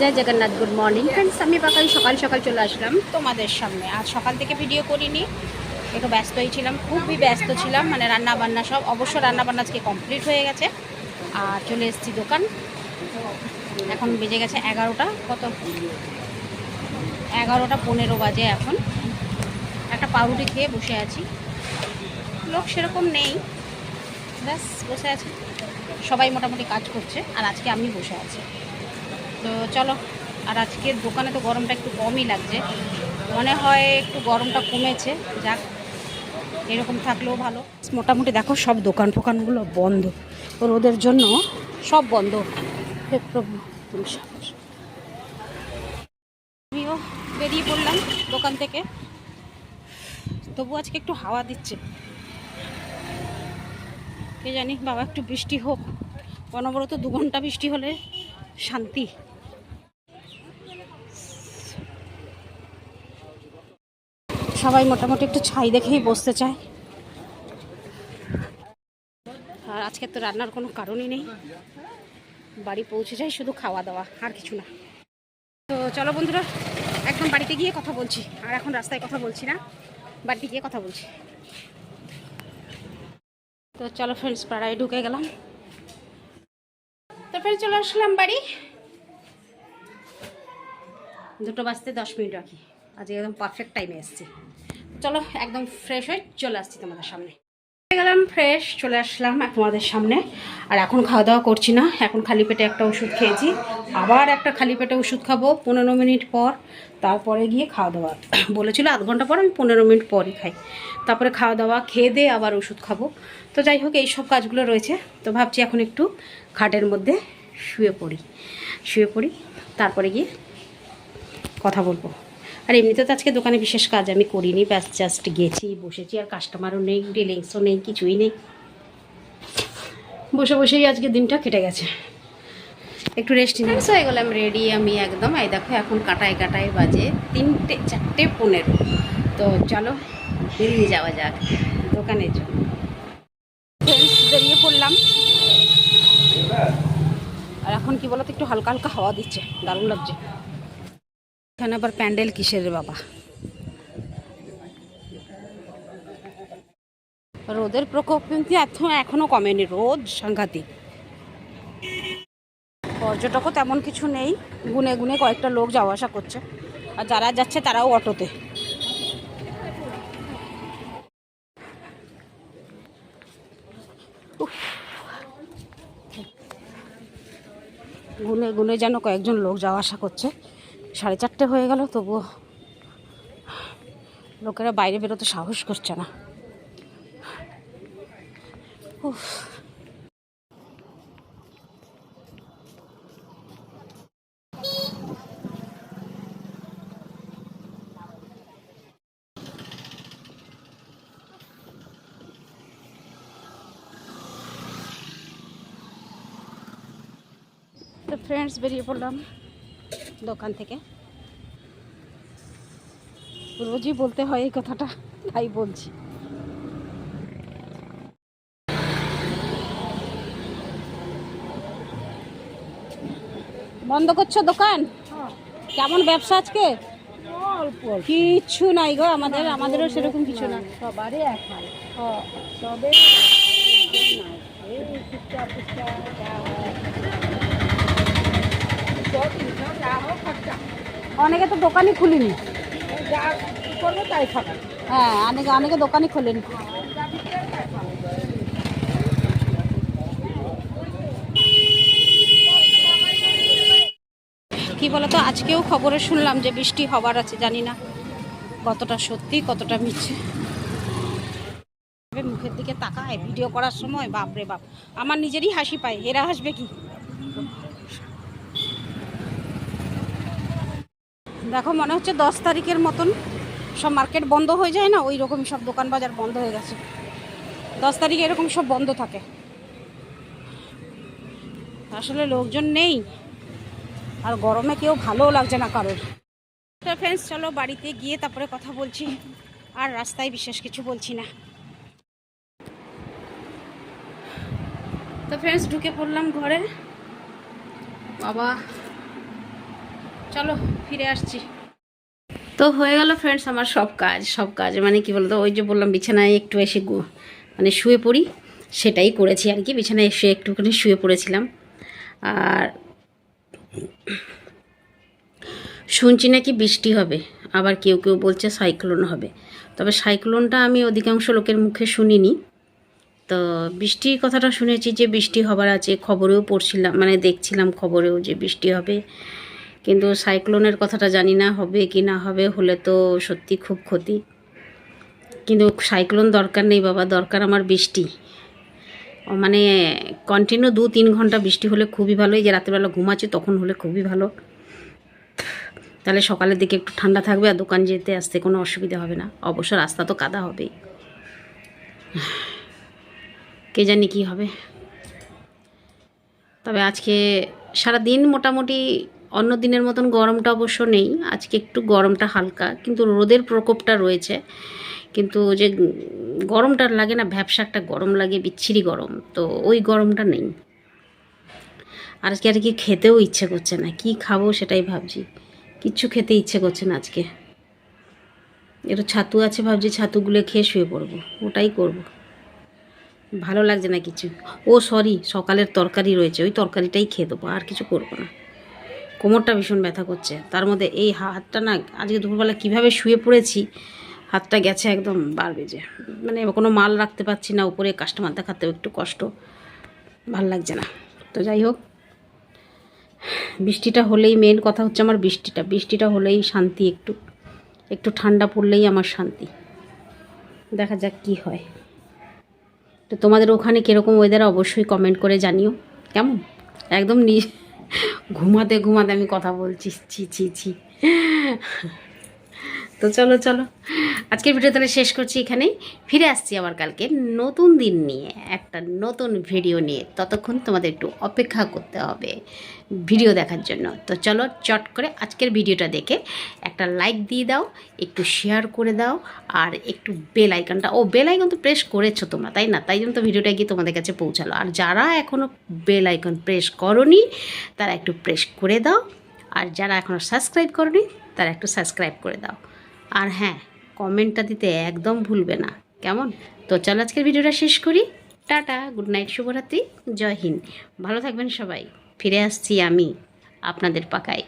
Joy Jagannath good morning friends আমি বাকাল সকাল সকাল চলে আসলাম তোমাদের সামনে। আজ সকাল থেকে ভিডিও করিনি। একটু ব্যস্তই ছিলাম, খুবই ব্যস্ত ছিলাম মানে রান্না বান্না সব, অবশ্য রান্না বান্না আজকে কমপ্লিট হয়ে গেছে। আর চলে এসেছি দোকান। এখন বেজে গেছে এগারোটা, কত? এগারোটা পনেরো বাজে এখন। একটা পাউরুটি খেয়ে বসে আছি। লোক সেরকম নেই। ব্যাস, বসে আছি। সবাই মোটামুটি কাজ করছে, আর আজকে আমি বসে আছি। তো চলো, আর আজকের দোকানে তো গরমটা একটু কমই লাগছে। মনে হয় একটু গরমটা কমেছে, যাক, এরকম থাকলেও ভালো। মোটামুটি দেখো, সব দোকান ফোকানগুলো বন্ধ। রোদের জন্য সব বন্ধ। আমিও বেরিয়ে পড়লাম দোকান থেকে। তবু আজকে একটু হাওয়া দিচ্ছে। কে জানি, বাবা একটু বৃষ্টি হোক। অনবরত দু ঘণ্টা বৃষ্টি হলে শান্তি। সবাই মোটামুটি একটু ছাই দেখেই বসতে চায়। আর আজকে তো রান্নার কোনো কারণই নেই। বাড়ি পৌঁছে যাই শুধু খাওয়া দাওয়া, আর কিছু না। তো চলো বন্ধুরা, একদম বাড়িতে গিয়ে কথা বলছি। আর এখন রাস্তায় কথা বলছি না, বাড়িতে গিয়ে কথা বলছি। তো চলো ফ্রেন্ডস পাড়ায় ঢুকে গেলাম। তো ফ্রেন্ডস চলে আসলাম বাড়ি। দুটো বাজতে দশ মিনিট রাখি আজকে একদম পারফেক্ট টাইমে এসেছি। চলো, একদম ফ্রেশ হয়ে চলে আসছি তোমাদের সামনে। গেলাম ফ্রেশ চলে আসলাম তোমাদের সামনে। আর এখন খাওয়া দাওয়া করছি না, এখন খালি পেটে একটা ওষুধ খেয়েছি। আবার একটা খালি পেটে ওষুধ খাব পনেরো মিনিট পর। তারপরে গিয়ে খাওয়া দাওয়া। বলেছিল আধ ঘণ্টা পর আমি পনেরো মিনিট পরই খাই। তারপরে খাওয়া দাওয়া, খেয়ে দিয়ে আবার ওষুধ খাব। তো যাই হোক, এই সব কাজগুলো রয়েছে। তো ভাবছি এখন একটু খাটের মধ্যে শুয়ে পড়ি। শুয়ে পড়ি, তারপরে গিয়ে কথা বলব। আর এমনিতে তো আজকে দোকানে বিশেষ কাজ আমি করিনি ব্যাস জাস্ট গেছি বসেছি আর কাস্টমারও নেই ডিলিংসও নেই কিছুই নেই। বসে বসেই আজকে দিনটা কেটে গেছে। একটু রেস্ট নিয়ে হয়ে গেলাম রেডি আমি একদম এই দেখো এখন কাটায় কাটায় বাজে তিনটে চারটে পনেরো। তো চলো বেরিয়ে যাওয়া যাক দোকানের জন্য বেরিয়ে পড়লাম। আর এখন কি বলতো একটু হালকা হালকা হাওয়া দিচ্ছে দারুণ লাগছে। এখানে আবার প্যান্ডেল কিসের বাবা? রোদের প্রকোপ কিন্তু এখন, এখনও কমেনি রোদ সাংঘাতিক। পর্যটকও তেমন কিছু নেই, গুনে গুনে কয়েকটা লোক যাওয়া আসা করছে। আর যারা যাচ্ছে তারাও অটোতে। গুনে গুনে যেন কয়েকজন লোক যাওয়া আসা করছে। সাড়ে চারটে হয়ে গেল, তবুও লোকেরা বাইরে বেরোতে সাহস করছে না। তো ফ্রেন্ডস বেরিয়ে পড়লাম। দোকান থেকে। রোজই বলতে হয় এই কথাটা তাই বলছি। বন্ধ করছ দোকান? কেমন ব্যবসা আজকে? অল্প কিচ্ছু নাই গো আমাদের আমাদেরও সেরকম কিছু না। সবারই হয়। খরচা অনেকে তো দোকানই খুলিনি। হ্যাঁ অনেকে অনেকে দোকানই খোলেনি। কি বলতো, আজকেও খবরে শুনলাম যে বৃষ্টি হবার আছে, জানি না কতটা সত্যি, কতটা এভাবে মুখের দিকে তাকায়, ভিডিও করার সময়, বাপরে বাপ। আমার নিজেরই হাসি পায়, এরা হাসবে কি? দেখো, মনে হচ্ছে দশ তারিখের মতন সব মার্কেট বন্ধ হয়ে যায় না? ওই রকমই সব দোকান বাজার বন্ধ হয়ে গেছে। দশ তারিখে এরকম সব বন্ধ থাকে। আসলে লোকজন নেই। আর গরমে কেউ ভালোও লাগছে না কারোর। তো ফ্রেন্ডস চলো বাড়িতে গিয়ে তারপরে কথা বলছি। আর রাস্তায় বিশেষ কিছু বলছি না। তো ফ্রেন্ডস ঢুকে পড়লাম ঘরে। বাবা। চলো। ফিরে আসছি। তো হয়ে গেল ফ্রেন্ডস আমার সব কাজ সব কাজ। মানে কি বলতো, ওই যে বললাম, বিছানায় একটু এসে মানে শুয়ে পড়ি, সেটাই করেছি আর কি। বিছানায় এসে একটুখানি শুয়ে পড়েছিলাম। আর শুনছি নাকি বৃষ্টি হবে, আবার কেউ কেউ বলছে সাইক্লোন হবে। তবে সাইক্লোনটা আমি অধিকাংশ লোকের মুখে শুনিনি। তো বৃষ্টির কথাটা শুনেছি যে বৃষ্টি হবার আছে, খবরেও পড়ছিলাম মানে দেখছিলাম খবরেও যে বৃষ্টি হবে। কিন্তু সাইক্লোনের কথাটা জানি না, হবে কি না হবে, হলে তো সত্যি খুব ক্ষতি। কিন্তু সাইক্লোন দরকার নেই বাবা, দরকার আমার বৃষ্টি। মানে কন্টিনিউ দু তিন ঘণ্টা বৃষ্টি হলে খুবই ভালো, এই যে রাত্রেবেলা ঘুমাচ্ছি তখন হলে খুবই ভালো। তাহলে সকালের দিকে একটু ঠান্ডা থাকবে আর দোকান যেতে আসতে কোনো অসুবিধা হবে না, অবশ্য রাস্তা তো কাদা হবেই। কে জানি কী হবে। তবে আজকে সারা দিন মোটামুটি অন্য দিনের মতন গরমটা অবশ্য নেই, আজকে একটু গরমটা হালকা, কিন্তু রোদের প্রকোপটা রয়েছে। কিন্তু যে গরমটা লাগে না, ভ্যাবসা একটা গরম লাগে, বিচ্ছিরি গরম, তো ওই গরমটা নেই। আর আজকে আর কি খেতেও ইচ্ছে করছে না, কি খাব সেটাই ভাবছি। কিচ্ছু খেতে ইচ্ছে করছে না আজকে। একটু ছাতু আছে ভাবছি, ছাতুগুলো খেয়ে শুয়ে পড়ব, ওটাই করব। ভালো লাগছে না কিছু। ও সরি সকালের তরকারি রয়েছে, ওই তরকারিটাই খেয়ে দেবো, আর কিছু করব না। কোমরটা ভীষণ ব্যথা করছে। তার মধ্যে এই হাতটা না আজকে দুপুরবেলা কীভাবে শুয়ে পড়েছি, হাতটা গেছে একদম বার বেজে। মানে কোনো মাল রাখতে পারছি না, উপরে কাস্টমার দেখাতেও একটু কষ্ট। ভালো লাগছে না। তো যাই হোক, বৃষ্টিটা হলেই মেন কথা হচ্ছে আমার বৃষ্টিটা। বৃষ্টিটা হলেই শান্তি একটু। একটু ঠান্ডা পড়লেই আমার শান্তি। দেখা যাক কি হয়। তো তোমাদের ওখানে কীরকম ওয়েদার অবশ্যই কমেন্ট করে জানিও। কেমন? একদম নি ঘুমাতে ঘুমাতে আমি কথা বলছি ছি ছি ছি। তো চলো চলো। আজকের ভিডিও তাহলে শেষ করছি এখানেই। ফিরে আসছি আবার কালকে নতুন দিন নিয়ে, একটা নতুন ভিডিও নিয়ে। ততক্ষণ তোমাদের একটু অপেক্ষা করতে হবে ভিডিও দেখার জন্য। তো চলো, চট করে আজকের ভিডিওটা দেখে একটা লাইক দিয়ে দাও, একটু শেয়ার করে দাও, আর একটু বেল আইকনটা ও বেল আইকন তো প্রেস করেছ তোমরা, তাই না? তাই জন্য তো ভিডিওটা গিয়ে তোমাদের কাছে পৌঁছালো। আর যারা এখনও বেল আইকন প্রেস করনি, তারা একটু প্রেস করে দাও। আর যারা এখনও সাবস্ক্রাইব করনি, তারা একটু সাবস্ক্রাইব করে দাও। আর হ্যাঁ কমেন্টটা দিতে একদম ভুলবে না। কেমন? তো চল আজকের ভিডিওটা শেষ করি। টাটা, গুড নাইট, শুভরাত্রি, জয় হিন্দ। ভালো থাকবেন সবাই। ফিরে আসছি আমি আপনাদের পাকায়।